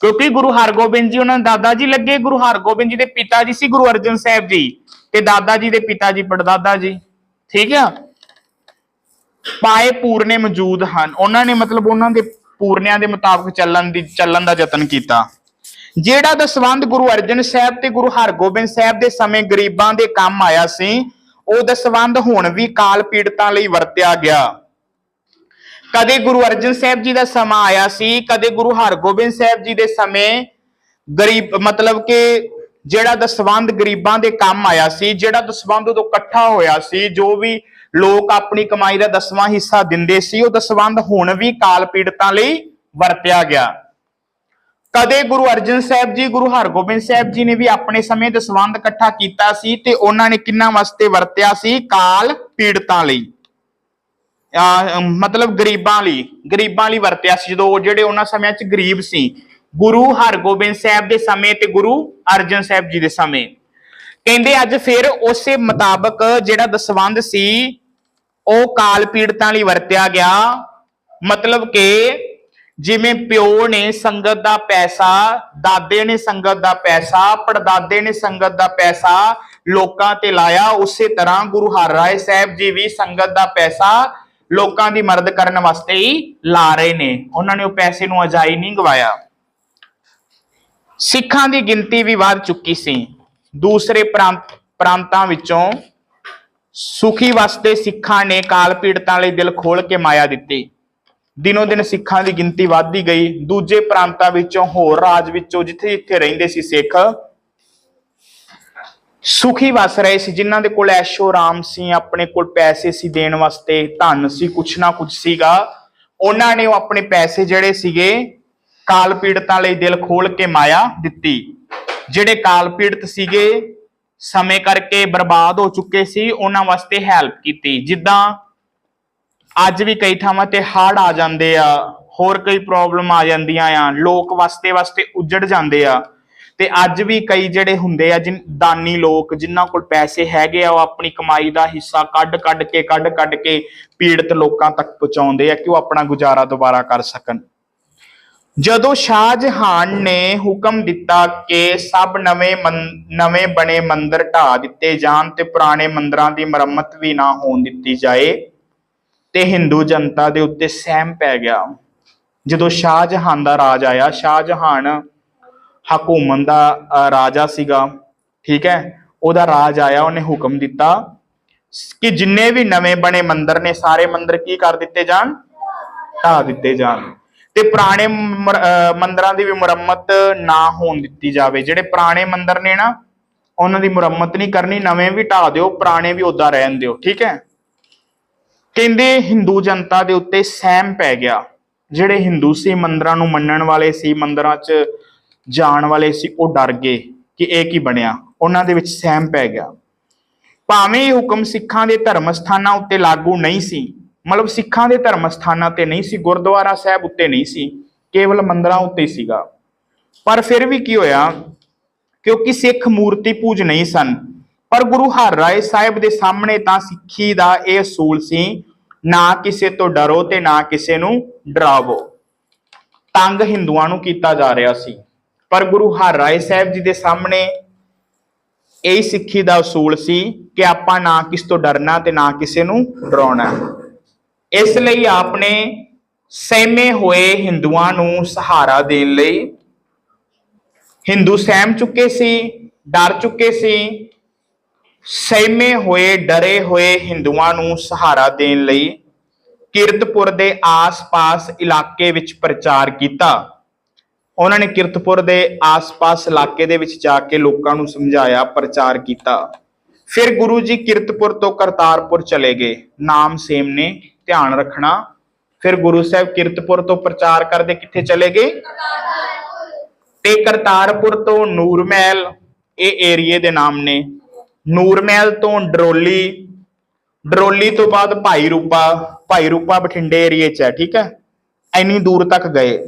ਕਿਉਂਕਿ ਗੁਰੂ ਹਰਗੋਬਿੰਦ ਜੀ, ਉਹਨਾਂ ਦੇ ਦਾਦਾ ਜੀ ਲੱਗੇ। ਗੁਰੂ ਹਰਗੋਬਿੰਦ ਜੀ ਦੇ ਪਿਤਾ ਜੀ ਸੀ ਗੁਰੂ ਅਰਜਨ ਸਾਹਿਬ ਜੀ ਤੇ ਦਾਦਾ ਜੀ ਦੇ ਪਿਤਾ ਜੀ ਪੜਦਾਦਾ ਜੀ। ਠੀਕ ਆ? ਪਾਏ ਪੂਰਨੇ ਮੌਜੂਦ ਹਨ। ਉਹਨਾਂ ਨੇ ਮਤਲਬ ਉਹਨਾਂ ਦੇ ਪੂਰਨਿਆਂ ਦੇ ਮੁਤਾਬਕ ਚੱਲਣ ਦੀ ਚੱਲਣ ਦਾ ਯਤਨ ਕੀਤਾ। ਜਿਹੜਾ ਦਸਵੰਧ ਗੁਰੂ ਅਰਜਨ ਸਾਹਿਬ ਤੇ ਗੁਰੂ ਹਰਗੋਬਿੰਦ ਸਾਹਿਬ ਦੇ ਸਮੇਂ ਗਰੀਬਾਂ ਦੇ ਕੰਮ ਆਇਆ ਸੀ, ਉਹ ਦਸਵੰਧ ਹੁਣ ਵੀ ਕਾਲ ਪੀੜਤਾਂ ਲਈ ਵਰਤਿਆ ਗਿਆ। ਕਦੇ ਗੁਰੂ ਅਰਜਨ ਸਾਹਿਬ ਜੀ ਦਾ ਸਮਾਂ ਆਇਆ ਸੀ, ਕਦੇ ਗੁਰੂ ਹਰਗੋਬਿੰਦ ਸਾਹਿਬ ਜੀ ਦੇ ਸਮੇਂ ਗਰੀਬ, ਮਤਲਬ ਕਿ ਜਿਹੜਾ ਦਸਵੰਧ ਗਰੀਬਾਂ ਦੇ ਕੰਮ ਆਇਆ ਸੀ, ਜਿਹੜਾ ਦਸਵੰਧ ਉਦੋਂ ਇਕੱਠਾ ਹੋਇਆ ਸੀ, ਜੋ ਵੀ ਲੋਕ ਆਪਣੀ ਕਮਾਈ ਦਾ ਦਸਵਾਂ ਹਿੱਸਾ ਦਿੰਦੇ ਸੀ, ਉਹ ਦਸਵੰਧ ਹੁਣ ਵੀ ਕਾਲ ਪੀੜਤਾਂ ਲਈ ਵਰਤਿਆ ਗਿਆ। ਕਦੇ ਗੁਰੂ ਅਰਜਨ ਸਾਹਿਬ ਜੀ, ਗੁਰੂ ਹਰਗੋਬਿੰਦ ਸਾਹਿਬ ਜੀ ਨੇ ਵੀ ਆਪਣੇ ਸਮੇਂ ਦਸਵੰਧ ਇਕੱਠਾ ਕੀਤਾ ਸੀ ਤੇ ਉਹਨਾਂ ਨੇ ਕਿੰਨਾ ਵਾਸਤੇ ਵਰਤਿਆ ਸੀ? ਕਾਲ ਪੀੜਤਾਂ ਲਈ। ਆ ਮਤਲਬ ਗਰੀਬਾਂ ਲਈ ਗਰੀਬਾਂ ਲਈ ਵਰਤਿਆ ਸੀ। ਜਦੋਂ ਉਹ ਜਿਹੜੇ ਉਹਨਾਂ ਸਮਿਆਂ 'ਚ ਗਰੀਬ ਸੀ, ਗੁਰੂ ਹਰਗੋਬਿੰਦ ਸਾਹਿਬ ਦੇ ਸਮੇਂ ਤੇ ਗੁਰੂ ਅਰਜਨ ਸਾਹਿਬ ਜੀ ਦੇ ਸਮੇਂ। ਕਹਿੰਦੇ ਅੱਜ ਫਿਰ ਉਸੇ ਮੁਤਾਬਕ ਜਿਹੜਾ ਦਸਵੰਧ ਸੀ ਉਹ ਕਾਲ ਪੀੜਤਾਂ ਲਈ ਵਰਤਿਆ ਗਿਆ। ਮਤਲਬ ਕਿ ਜਿਵੇਂ ਪਿਓ ਨੇ ਸੰਗਤ ਦਾ ਪੈਸਾ, ਦਾਦੇ ਨੇ ਸੰਗਤ ਦਾ ਪੈਸਾ, ਪੜਦਾਦੇ ਨੇ ਸੰਗਤ ਦਾ ਪੈਸਾ ਲੋਕਾਂ ਤੇ ਲਾਇਆ, ਉਸੇ ਤਰ੍ਹਾਂ ਗੁਰੂ ਹਰਿਰਾਏ ਸਾਹਿਬ ਜੀ ਵੀ ਸੰਗਤ ਦਾ ਪੈਸਾ ਲੋਕਾਂ ਦੀ ਮਦਦ ਕਰਨ ਵਾਸਤੇ ਹੀ ਲਾ ਰਹੇ ਨੇ। ਉਹਨਾਂ ਨੇ ਉਹ ਪੈਸੇ ਨੂੰ ਅਜਾਈ ਨਹੀਂ ਗਵਾਇਆ। ਸਿੱਖਾਂ ਦੀ ਗਿਣਤੀ ਵੀ ਵੱਧ ਚੁੱਕੀ ਸੀ। ਦੂਸਰੇ ਪ੍ਰਾਂਤ ਪ੍ਰਾਂਤਾਂ ਵਿੱਚੋਂ ਸੁਖੀ ਵਸਦੇ ਸਿੱਖਾਂ ਨੇ ਕਾਲ ਪੀੜਤਾਂ ਲਈ ਦਿਲ ਖੋਲ ਕੇ ਮਾਇਆ ਦਿੱਤੀ। ਦਿਨੋ ਦਿਨ ਸਿੱਖਾਂ ਦੀ ਗਿਣਤੀ ਵੱਧਦੀ ਗਈ। ਦੂਜੇ ਪ੍ਰਾਂਤਾਂ ਵਿੱਚੋਂ ਹੋਰ ਰਾਜ ਵਿੱਚੋਂ ਜਿੱਥੇ ਜਿੱਥੇ ਰਹਿੰਦੇ ਸੀ ਸਿੱਖ ਸੁਖੀ ਵਸ ਰਹੇ ਸੀ, ਜਿਨ੍ਹਾਂ ਦੇ ਕੋਲ ਐਸ਼ੋ ਰਾਮ ਸੀ, ਆਪਣੇ ਕੋਲ ਪੈਸੇ ਸੀ ਦੇਣ ਵਾਸਤੇ, ਧਨ ਸੀ, ਕੁਛ ਨਾ ਕੁਛ ਸੀਗਾ। ਉਹਨਾਂ ਨੇ ਉਹ ਆਪਣੇ ਪੈਸੇ ਜਿਹੜੇ ਸੀਗੇ, ਕਾਲ ਪੀੜਤਾਂ ਲਈ ਦਿਲ ਖੋਲ ਕੇ ਮਾਇਆ ਦਿੱਤੀ। ਜਿਹੜੇ ਕਾਲ ਪੀੜਤ ਸੀਗੇ ਸਮੇਂ ਕਰਕੇ ਬਰਬਾਦ ਹੋ ਚੁੱਕੇ ਸੀ, ਉਹਨਾਂ ਵਾਸਤੇ ਹੈਲਪ ਕੀਤੀ। ਜਿੱਦਾਂ ਅੱਜ ਵੀ ਕਈ ਥਾਵਾਂ ਤੇ ਹੜ੍ਹ ਆ ਜਾਂਦੇ ਆ, ਹੋਰ ਕਈ ਪ੍ਰੋਬਲਮ ਆ ਜਾਂਦੀਆਂ ਆ, ਲੋਕ ਵਾਸਤੇ ਵਸਤੇ ਉੱਜੜ ਜਾਂਦੇ ਆ। ਤੇ ਅੱਜ ਵੀ ਕਈ ਜਿਹੜੇ ਹੁੰਦੇ ਆ, ਜਿਨ ਦਾਨੀ ਲੋਕ, ਜਿਨ੍ਹਾਂ ਕੋਲ ਪੈਸੇ ਹੈਗੇ ਆ, ਉਹ ਆਪਣੀ ਕਮਾਈ ਦਾ ਹਿੱਸਾ ਕੱਢ ਕੱਢ ਕੇ, ਕੱਢ ਕੱਢ ਕੇ ਪੀੜਤ ਲੋਕਾਂ ਤੱਕ ਪਹੁੰਚਾਉਂਦੇ ਆ ਕਿ ਉਹ ਆਪਣਾ ਗੁਜ਼ਾਰਾ ਦੁਬਾਰਾ ਕਰ ਸਕਣ। ਜਦੋਂ ਸ਼ਾਹਜਹਾਨ ਨੇ ਹੁਕਮ ਦਿੱਤਾ ਕਿ ਸਭ ਨਵੇਂ ਮੰ- ਨਵੇਂ ਬਣੇ ਮੰਦਰ ਢਾ ਦਿੱਤੇ ਜਾਣ ਤੇ ਪੁਰਾਣੇ ਮੰਦਰਾਂ ਦੀ ਮੁਰੰਮਤ ਵੀ ਨਾ ਹੋਣ ਦਿੱਤੀ ਜਾਏ, ਤੇ ਹਿੰਦੂ ਜਨਤਾ ਦੇ ਉੱਤੇ ਸਹਿਮ ਪੈ ਗਿਆ। ਜਦੋਂ ਸ਼ਾਹਜਹਾਨ ਦਾ ਰਾਜ ਆਇਆ, ਸ਼ਾਹਜਹਾਨ ਹਕੂਮਤ ਦਾ ਰਾਜਾ ਸੀਗਾ, ਠੀਕ ਹੈ? ਉਹਦਾ ਰਾਜ ਆਇਆ, ਉਹਨੇ ਹੁਕਮ ਦਿੱਤਾ ਕਿ ਜਿੰਨੇ ਵੀ ਨਵੇਂ ਬਣੇ ਮੰਦਰ ਨੇ, ਸਾਰੇ ਮੰਦਰ ਕੀ ਕਰ ਦਿੱਤੇ ਜਾਣ? ਢਾ ਦਿੱਤੇ ਜਾਣ। ਤੇ ਪੁਰਾਣੇ ਮੰਦਰਾਂ ਦੀ ਵੀ ਮੁਰੰਮਤ ਨਾ ਹੋਣ ਦਿੱਤੀ ਜਾਵੇ। ਜਿਹੜੇ ਪੁਰਾਣੇ ਮੰਦਰ ਨੇ ਨਾ, ਉਹਨਾਂ ਦੀ ਮੁਰੰਮਤ ਨਹੀਂ ਕਰਨੀ, ਨਵੇਂ ਵੀ ਢਾ ਦਿਓ, ਪੁਰਾਣੇ ਵੀ ਉਦਾਂ ਰਹਿਣ ਦਿਓ, ਠੀਕ ਹੈ? ਕਹਿੰਦੇ ਹਿੰਦੂ ਜਨਤਾ ਦੇ ਉੱਤੇ ਸਹਿਮ ਪੈ ਗਿਆ। ਜਿਹੜੇ ਹਿੰਦੂ ਸੀ, ਮੰਦਰਾਂ ਨੂੰ ਮੰਨਣ ਵਾਲੇ ਸੀ, ਮੰਦਰਾਂ 'ਚ ਜਾਣ ਵਾਲੇ ਸੀ, ਉਹ ਡਰ ਗਏ ਕਿ ਇਹ ਕੀ ਬਣਿਆ। ਉਹਨਾਂ ਦੇ ਵਿੱਚ ਸਹਿਮ ਪੈ ਗਿਆ। ਭਾਵੇਂ ਇਹ ਹੁਕਮ ਸਿੱਖਾਂ ਦੇ ਧਰਮ ਸਥਾਨਾਂ ਉੱਤੇ ਲਾਗੂ ਨਹੀਂ ਸੀ ਮਤਲਬ ਸਿੱਖਾਂ ਦੇ ਧਰਮ ਸਥਾਨਾਂ ਤੇ ਨਹੀਂ ਸੀ, ਗੁਰਦੁਆਰਾ ਸਾਹਿਬ ਉੱਤੇ ਨਹੀਂ ਸੀ, ਕੇਵਲ ਮੰਦਰਾਂ ਉੱਤੇ ਸੀਗਾ। ਪਰ ਫਿਰ ਵੀ ਕੀ ਹੋਇਆ, ਕਿਉਂਕਿ ਸਿੱਖ ਮੂਰਤੀ ਪੂਜ ਨਹੀਂ ਸਨ, ਪਰ ਗੁਰੂ ਹਰ ਰਾਏ ਸਾਹਿਬ ਦੇ ਸਾਹਮਣੇ ਤਾਂ ਸਿੱਖੀ ਦਾ ਇਹ ਅਸੂਲ ਸੀ, ਨਾ ਕਿਸੇ ਤੋਂ ਡਰੋ ਤੇ ਨਾ ਕਿਸੇ ਨੂੰ ਡਰਾਵੋ। ਤੰਗ ਹਿੰਦੂਆਂ ਨੂੰ ਕੀਤਾ ਜਾ ਰਿਹਾ ਸੀ, ਪਰ ਗੁਰੂ ਹਰ ਰਾਏ ਸਾਹਿਬ ਜੀ ਦੇ ਸਾਹਮਣੇ ਇਹ ਸਿੱਖੀ ਦਾ ਅਸੂਲ ਸੀ ਕਿ ਆਪਾਂ ਨਾ ਕਿਸ ਤੋਂ ਡਰਨਾ ਤੇ ਨਾ ਕਿਸੇ ਨੂੰ ਡਰਾਉਣਾ। ਇਸ ਲਈ ਆਪ ਨੇ ਸਹਿਮੇ ਹੋਏ ਹਿੰਦੂਆਂ ਨੂੰ ਸਹਾਰਾ ਦੇਣ ਲਈ ਹਿੰਦੂ ਸਹਿਮ ਚੁੱਕੇ ਸੀ, ਡਰ ਚੁੱਕੇ ਸੀ, ਸਹਿਮੇ ਹੋਏ, ਡਰੇ ਹੋਏ ਹਿੰਦੂਆਂ ਨੂੰ ਸਹਾਰਾ ਦੇਣ ਲਈ ਕਿਰਤਪੁਰ ਦੇ ਆਸ-ਪਾਸ ਇਲਾਕੇ ਵਿੱਚ ਪ੍ਰਚਾਰ ਕੀਤਾ। ਉਹਨਾਂ ਨੇ ਕਿਰਤਪੁਰ ਦੇ ਆਸ-ਪਾਸ ਇਲਾਕੇ ਦੇ ਵਿੱਚ ਜਾ ਕੇ ਲੋਕਾਂ ਨੂੰ ਸਮਝਾਇਆ, ਪ੍ਰਚਾਰ ਕੀਤਾ। ਫਿਰ ਗੁਰੂ ਜੀ ਕਿਰਤਪੁਰ ਤੋਂ ਕਰਤਾਰਪੁਰ ਚਲੇ ਗਏ। ਨਾਮ ਸੇਮ ਨੇ। ਧਿਆਨ ਰੱਖਣਾ। ਫਿਰ ਗੁਰੂ ਸਾਹਿਬ ਕਿਰਤਪੁਰ ਤੋਂ ਪ੍ਰਚਾਰ ਕਰਦੇ ਕਿੱਥੇ ਚਲੇ ਗਏ? ਤੇ ਕਰਤਾਰਪੁਰ ਤੋਂ ਨੂਰਮਹਿਲ ਇਹ ਏਰੀਏ ਦੇ ਨਾਮ ਨੇ। ਨੂਰਮਹਿਲ ਤੋਂ ਡਰੋਲੀ ਡਰੋਲੀ ਤੋਂ ਬਾਅਦ ਭਾਈ ਰੂਪਾ ਭਾਈ ਰੂਪਾ ਬਠਿੰਡੇ ਏਰੀਏ 'ਚ ਹੈ, ਠੀਕ ਹੈ? ਇੰਨੀ ਦੂਰ ਤੱਕ ਗਏ।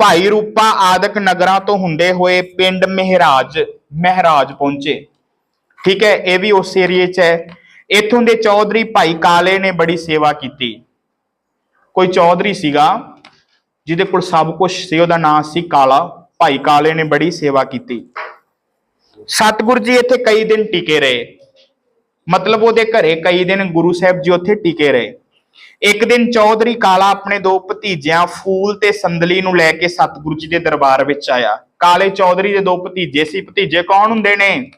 ਭਾਈ ਰੂਪਾ ਆਦਿਕ ਨਗਰਾਂ ਤੋਂ ਹੁੰਦੇ ਹੋਏ ਪਿੰਡ ਮਹਿਰਾਜ ਮਹਿਰਾਜ ਪਹੁੰਚੇ। ਠੀਕ ਹੈ, ਇਹ ਵੀ ਉਸ ਏਰੀਏ 'ਚ ਹੈ। ਇੱਥੋਂ ਦੇ ਚੌਧਰੀ ਭਾਈ ਕਾਲੇ ਨੇ ਬੜੀ ਸੇਵਾ ਕੀਤੀ। ਕੋਈ ਚੌਧਰੀ ਸੀਗਾ, ਜਿਹਦੇ ਕੋਲ ਸਭ ਕੁਝ ਸੀ, ਉਹਦਾ ਨਾਮ ਸੀ ਕਾਲਾ। ਭਾਈ ਕਾਲੇ ਨੇ ਬੜੀ ਸੇਵਾ ਕੀਤੀ। ਸਤਿਗੁਰੂ ਜੀ ਇੱਥੇ ਕਈ ਦਿਨ ਟਿਕੇ ਰਹੇ। ਮਤਲਬ ਉਹਦੇ ਘਰੇ ਕਈ ਦਿਨ ਗੁਰੂ ਸਾਹਿਬ ਜੀ ਉੱਥੇ ਟਿਕੇ ਰਹੇ। ਇੱਕ ਦਿਨ ਚੌਧਰੀ ਕਾਲਾ ਆਪਣੇ ਦੋ ਭਤੀਜਿਆਂ ਫੂਲ ਤੇ ਸੰਦਲੀ ਨੂੰ ਲੈ ਕੇ ਸਤਿਗੁਰੂ ਜੀ ਦੇ ਦਰਬਾਰ ਵਿੱਚ ਆਇਆ। ਕਾਲੇ ਚੌਧਰੀ ਦੇ ਦੋ ਭਤੀਜੇ ਸੀ। ਭਤੀਜੇ ਕੌਣ ਹੁੰਦੇ ਨੇ?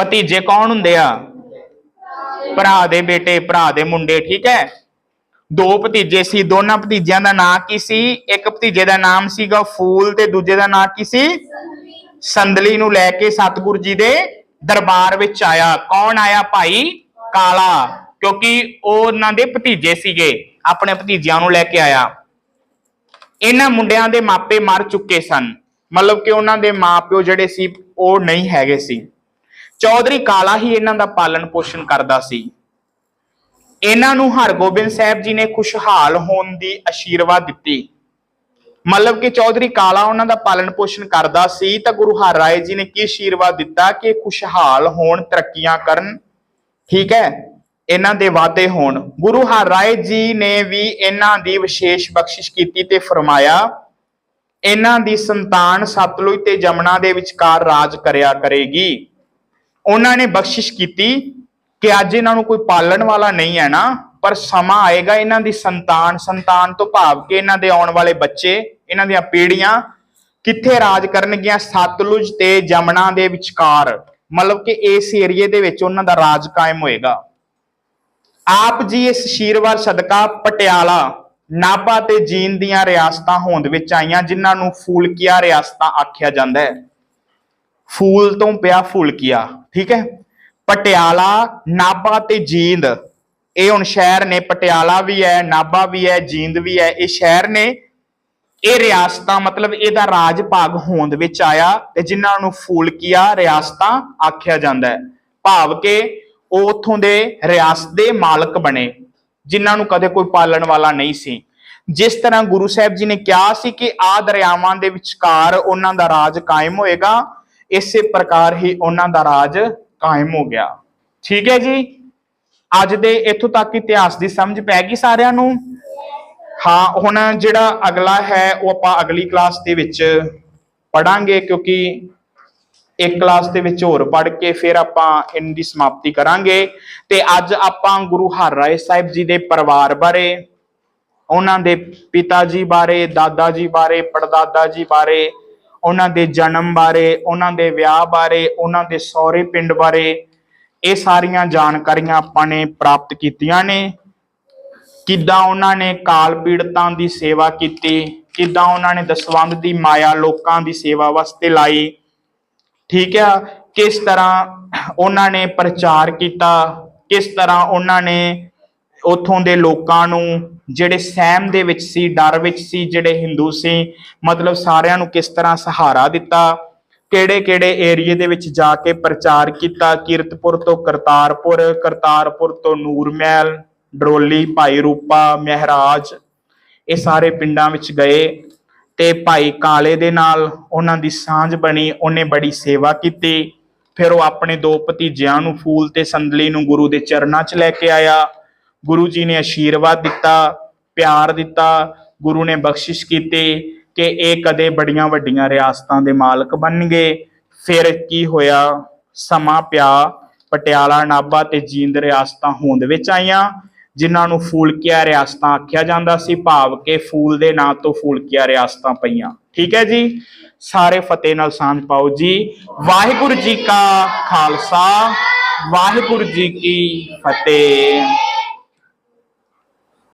ਭਤੀਜੇ ਕੌਣ ਹੁੰਦੇ ਆ? ਭਰਾ ਦੇ ਬੇਟੇ, ਭਰਾ ਦੇ ਮੁੰਡੇ, ਠੀਕ ਹੈ? ਦੋ ਭਤੀਜੇ ਸੀ, ਦੋਨਾਂ ਭਤੀਜਿਆਂ ਦਾ ਨਾਂ ਕੀ ਸੀ? ਇੱਕ ਭਤੀਜੇ ਦਾ ਨਾਮ ਸੀਗਾ ਫੂਲ ਤੇ ਦੂਜੇ ਦਾ ਨਾਂ ਕੀ ਸੀ? ਸੰਦਲੀ ਨੂੰ ਲੈ ਕੇ ਸਤਿਗੁਰੂ ਜੀ ਦੇ ਦਰਬਾਰ ਵਿੱਚ ਆਇਆ। ਕੌਣ ਆਇਆ ਭਾਈ? ਕਾਲਾ, ਕਿਉਂਕਿ ਉਹ ਉਹਨਾਂ ਦੇ ਭਤੀਜੇ ਸੀਗੇ, ਆਪਣੇ ਭਤੀਜਿਆਂ ਨੂੰ ਲੈ ਕੇ ਆਇਆ। ਇਹਨਾਂ ਮੁੰਡਿਆਂ ਦੇ ਮਾਪੇ ਮਰ ਚੁੱਕੇ ਸਨ। ਮਤਲਬ ਕਿ ਉਹਨਾਂ ਦੇ ਮਾਪਿਓ ਜਿਹੜੇ ਸੀ, ਉਹ ਨਹੀਂ ਹੈਗੇ ਸੀ। ਚੌਧਰੀ ਕਾਲਾ ਹੀ ਇਹਨਾਂ ਦਾ ਪਾਲਣ ਪੋਸ਼ਣ ਕਰਦਾ ਸੀ। ਇਹਨਾਂ ਨੂੰ ਹਰਗੋਬਿੰਦ ਸਾਹਿਬ ਜੀ ਨੇ ਖੁਸ਼ਹਾਲ ਹੋਣ ਦੀ ਅਸ਼ੀਰਵਾਦ ਦਿੱਤੀ। ਮਤਲਬ ਕਿ ਚੌਧਰੀ ਕਾਲਾ ਉਹਨਾਂ ਦਾ ਪਾਲਣ ਪੋਸ਼ਣ ਕਰਦਾ ਸੀ ਤਾਂ ਗੁਰੂ ਹਰ ਰਾਏ ਜੀ ਨੇ ਕੀ ਅਸ਼ੀਰਵਾਦ ਦਿੱਤਾ ਕਿ ਖੁਸ਼ਹਾਲ ਹੋਣ, ਤਰੱਕੀਆਂ ਕਰਨ, ਠੀਕ ਹੈ, ਇਹਨਾਂ ਦੇ ਵਾਅਦੇ ਹੋਣ। ਗੁਰੂ ਹਰ ਰਾਏ ਜੀ ਨੇ ਵੀ ਇਹਨਾਂ ਦੀ ਵਿਸ਼ੇਸ਼ ਬਖਸ਼ਿਸ਼ ਕੀਤੀ ਤੇ ਫਰਮਾਇਆ, ਇਹਨਾਂ ਦੀ ਸੰਤਾਨ ਸਤਲੁਜ ਤੇ ਜਮਨਾ ਦੇ ਵਿਚਕਾਰ ਰਾਜ ਕਰਿਆ ਕਰੇਗੀ। ਉਹਨਾਂ ਨੇ ਬਖਸ਼ਿਸ਼ ਕੀਤੀ ਕਿ ਅੱਜ ਇਹਨਾਂ ਨੂੰ ਕੋਈ ਪਾਲਣ ਵਾਲਾ ਨਹੀਂ ਹੈ ਨਾ, ਪਰ ਸਮਾਂ ਆਏਗਾ ਇਹਨਾਂ ਦੀ ਸੰਤਾਨ ਸੰਤਾਨ ਤੋਂ ਭਾਵ ਕਿ ਇਹਨਾਂ ਦੇ ਆਉਣ ਵਾਲੇ ਬੱਚੇ, ਇਹਨਾਂ ਦੀਆਂ ਪੀੜ੍ਹੀਆਂ ਕਿੱਥੇ ਰਾਜ ਕਰਨਗੀਆਂ? ਸਤਲੁਜ ਤੇ ਜਮਨਾ ਦੇ ਵਿਚਕਾਰ। ਮਤਲਬ ਕਿ ਇਸ ਏਰੀਏ ਦੇ ਵਿੱਚ ਉਹਨਾਂ ਦਾ ਰਾਜ ਕਾਇਮ ਹੋਏਗਾ। ਆਪ ਜੀ ਇਸ ਸ਼ੀਰਵਾਰ ਸਦਕਾ ਪਟਿਆਲਾ, ਨਾਭਾ ਤੇ ਜੀਨ ਦੀਆਂ ਰਿਆਸਤਾਂ ਹੋਂਦ ਵਿੱਚ ਆਈਆਂ, ਜਿਨ੍ਹਾਂ ਨੂੰ ਫੂਲਕੀਆ ਰਿਆਸਤਾਂ ਆਖਿਆ ਜਾਂਦਾ ਹੈ। ਫੂਲ ਤੋਂ ਪਿਆ ਫੁਲਕੀਆ, ਠੀਕ ਹੈ? ਪਟਿਆਲਾ, ਨਾਭਾ ਤੇ ਜੀਂਦ। ਇਹ ਹੁਣ ਸ਼ਹਿਰ ਨੇ, ਪਟਿਆਲਾ ਵੀ ਹੈ, ਨਾਭਾ ਵੀ ਹੈ, ਜੀਂਦ ਵੀ ਹੈ। ਇਹ ਸ਼ਹਿਰ ਨੇ, ਇਹ ਰਿਆਸਤਾਂ, ਮਤਲਬ ਇਹਦਾ ਰਾਜ ਭਾਗ ਹੋਂਦ ਵਿੱਚ ਆਇਆ ਤੇ ਜਿਨ੍ਹਾਂ ਨੂੰ ਫੂਲਕੀਆ ਰਿਆਸਤਾਂ ਆਖਿਆ ਜਾਂਦਾ ਹੈ। ਭਾਵ ਕਿ ਉਹ ਉਥੋਂ ਦੇ ਰਿਆਸਤ ਦੇ ਮਾਲਕ ਬਣੇ, ਜਿਨ੍ਹਾਂ ਨੂੰ ਕਦੇ ਕੋਈ ਪਾਲਣ ਵਾਲਾ ਨਹੀਂ ਸੀ। ਜਿਸ ਤਰ੍ਹਾਂ ਗੁਰੂ ਸਾਹਿਬ ਜੀ ਨੇ ਕਿਹਾ ਸੀ ਕਿ ਆ ਦਰਿਆਵਾਂ ਦੇ ਵਿਚਕਾਰ ਉਹਨਾਂ ਦਾ ਰਾਜ ਕਾਇਮ ਹੋਏਗਾ ਇਸੇ ਪ੍ਰਕਾਰ ਹੀ ਉਹਨਾਂ ਦਾ ਰਾਜ ਕਾਇਮ ਹੋ ਗਿਆ। ਠੀਕ ਹੈ ਜੀ? ਅੱਜ ਦੇ ਇੱਥੋਂ ਤੱਕ ਇਤਿਹਾਸ ਦੀ ਸਮਝ ਪੈ ਗਈ ਸਾਰਿਆਂ ਨੂੰ? ਹਾਂ, ਹੁਣ ਜਿਹੜਾ ਅਗਲਾ ਹੈ, ਉਹ ਆਪਾਂ ਅਗਲੀ ਕਲਾਸ ਦੇ ਵਿੱਚ ਪੜਾਂਗੇ ਕਿਉਂਕਿ ਇੱਕ ਕਲਾਸ ਦੇ ਵਿੱਚ ਹੋਰ ਪੜ ਕੇ ਫਿਰ ਆਪਾਂ ਇਹਨਾਂ ਦੀ ਸਮਾਪਤੀ ਕਰਾਂਗੇ। ਤੇ ਅੱਜ ਆਪਾਂ ਗੁਰੂ ਹਰਿਰਾਏ ਸਾਹਿਬ ਜੀ ਦੇ ਪਰਿਵਾਰ ਬਾਰੇ, ਉਹਨਾਂ ਦੇ ਪਿਤਾ ਜੀ ਬਾਰੇ, ਦਾਦਾ ਜੀ ਬਾਰੇ, ਪੜਦਾਦਾ ਜੀ ਬਾਰੇ ਉਹਨਾਂ ਦੇ ਜਨਮ ਬਾਰੇ, ਉਹਨਾਂ ਦੇ ਵਿਆਹ ਬਾਰੇ, ਉਹਨਾਂ ਦੇ ਸਹੁਰੇ ਪਿੰਡ ਬਾਰੇ ਇਹ ਸਾਰੀਆਂ ਜਾਣਕਾਰੀਆਂ ਆਪਾਂ ਨੇ ਪ੍ਰਾਪਤ ਕੀਤੀਆਂ ਨੇ। ਕਿੱਦਾਂ ਉਹਨਾਂ ਨੇ ਕਾਲ ਪੀੜਤਾਂ ਦੀ ਸੇਵਾ ਕੀਤੀ, ਕਿੱਦਾਂ ਉਹਨਾਂ ਨੇ ਦਸਵੰਧ ਦੀ ਮਾਇਆ ਲੋਕਾਂ ਦੀ ਸੇਵਾ ਵਾਸਤੇ ਲਾਈ। ਠੀਕ ਆ, ਕਿਸ ਤਰ੍ਹਾਂ ਉਹਨਾਂ ਨੇ ਪ੍ਰਚਾਰ ਕੀਤਾ, ਕਿਸ ਤਰ੍ਹਾਂ ਉਹਨਾਂ ਨੇ ਉਥੋਂ ਦੇ ਲੋਕਾਂ ਨੂੰ ਜਿਹੜੇ ਸਹਿਮ ਦੇ ਵਿੱਚ ਸੀ, ਡਰ ਵਿੱਚ ਸੀ, ਜਿਹੜੇ ਹਿੰਦੂ ਸੀ, ਮਤਲਬ ਸਾਰਿਆਂ ਨੂੰ ਕਿਸ ਤਰ੍ਹਾਂ ਸਹਾਰਾ ਦਿੱਤਾ, ਕਿਹੜੇ ਕਿਹੜੇ ਏਰੀਏ ਦੇ ਵਿੱਚ ਜਾ ਕੇ ਪ੍ਰਚਾਰ ਕੀਤਾ, ਕੀਰਤਪੁਰ ਤੋਂ ਕਰਤਾਰਪੁਰ ਕਰਤਾਰਪੁਰ ਤੋਂ ਨੂਰਮਹਿਲ, ਡਰੋਲੀ, ਭਾਈ ਰੂਪਾ, ਮਹਿਰਾਜ, ਇਹ ਸਾਰੇ ਪਿੰਡਾਂ ਵਿੱਚ ਗਏ ਤੇ ਭਾਈ ਕਾਲੇ ਦੇ ਨਾਲ ਉਹਨਾਂ ਦੀ ਸਾਂਝ ਬਣੀ, ਉਹਨੇ ਬੜੀ ਸੇਵਾ ਕੀਤੀ, ਫਿਰ ਉਹ ਆਪਣੇ ਦੋ ਭਤੀਜਿਆਂ ਨੂੰ ਫੂਲ ਤੇ ਸੰਦਲੀ ਨੂੰ ਗੁਰੂ ਦੇ ਚਰਨਾਂ 'ਚ ਲੈ ਕੇ ਆਇਆ। ਗੁਰੂ ਜੀ ਨੇ ਆਸ਼ੀਰਵਾਦ ਦਿੱਤਾ, ਪਿਆਰ ਦਿੱਤਾ, ਗੁਰੂ ਨੇ ਬਖਸ਼ਿਸ਼ ਕੀਤੀ ਕਿ ਇਹ ਕਦੇ ਬੜੀਆਂ ਵੱਡੀਆਂ ਰਿਆਸਤਾਂ ਦੇ ਮਾਲਕ ਬਣਨਗੇ ਫਿਰ ਕੀ ਹੋਇਆ? ਸਮਾਂ ਪਿਆ, ਪਟਿਆਲਾ, ਨਾਭਾ ਤੇ ਜੀਂਦ ਰਿਆਸਤਾਂ ਹੋਂਦ ਵਿੱਚ ਆਈਆਂ, ਜਿਨ੍ਹਾਂ ਨੂੰ ਫੂਲਕੀਆ ਰਿਆਸਤਾਂ ਆਖਿਆ ਜਾਂਦਾ ਸੀ। ਭਾਵ ਕਿ ਫੂਲ ਦੇ ਨਾਂ ਤੋਂ ਫੂਲਕੀਆ ਰਿਆਸਤਾਂ ਪਈਆਂ। ਠੀਕ ਹੈ ਜੀ? ਸਾਰੇ ਫਤਿਹ ਨਾਲ ਸਾਂਝ ਪਾਓ ਜੀ। ਵਾਹਿਗੁਰੂ ਜੀ ਕਾ ਖਾਲਸਾ, ਵਾਹਿਗੁਰੂ ਜੀ ਕੀ ਫਤਿਹ।